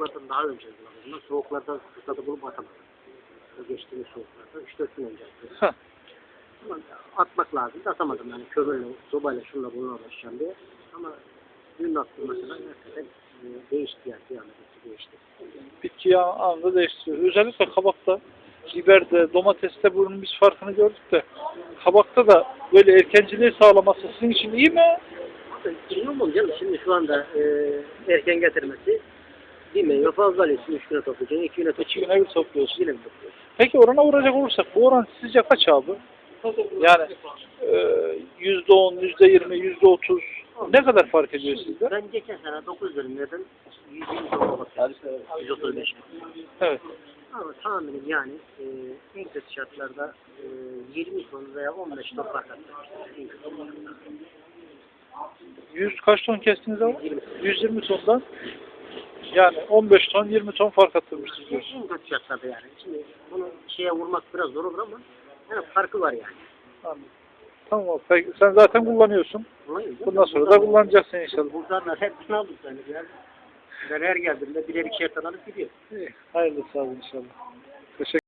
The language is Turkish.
soğuklardan daha önce kullandım. Soğuklardan fırsatı bulup atamadım. O geçtiğimiz soğuklardan 3-4 gün önce attım. Ama atmak lazım. Atamadım yani kömürle, sobayla, şunla bununla uğraşacağım diye. Ama dün attım mesela gerçekten e, değişti yani. Hepsi değişti. Bitkiyi anında değiştiriyor. Özellikle kabakta, biberde, domateste bunun biz farkını gördük de kabakta da böyle erkenciliği sağlaması sizin için iyi mi? Bilmiyorum canım şimdi şu anda e, erken getirmesi bir meyve fazla alıyorsun. Üç güne toplayacaksın, iki güne İki toplayacaksın. güne bir topluyorsun. İki güne bir topluyorsun. Peki orana vuracak olursak bu oran sizce kaç abi? Yani e, yüzde on, yüzde yirmi, yüzde otuz ne kadar fark ediyor sizde? Ben geçen sene 9 dönümlerden 120 tonla bakıyorum. 135 Evet. Ama tahminim yani e, en kötü şartlarda e, 20 ton veya 15 ton fark şartlarda. Yüz kaç ton kestiniz? 20 120 tondan yani 15 ton, 20 ton fark attırmışsınız diyorsun. En kötü şartlarda yani. Şimdi bunu şeye vurmak biraz zor olur ama yani farkı var yani. Anladım. Tamam. Peki, sen zaten kullanıyorsun. Bundan sonra da kullanacaksın inşallah. Buradan hepsini aldık yani. Ben, ben her geldiğimde birer ikişer tane alıp gidiyor. İyi. Hayırlısı abi inşallah. Teşekkür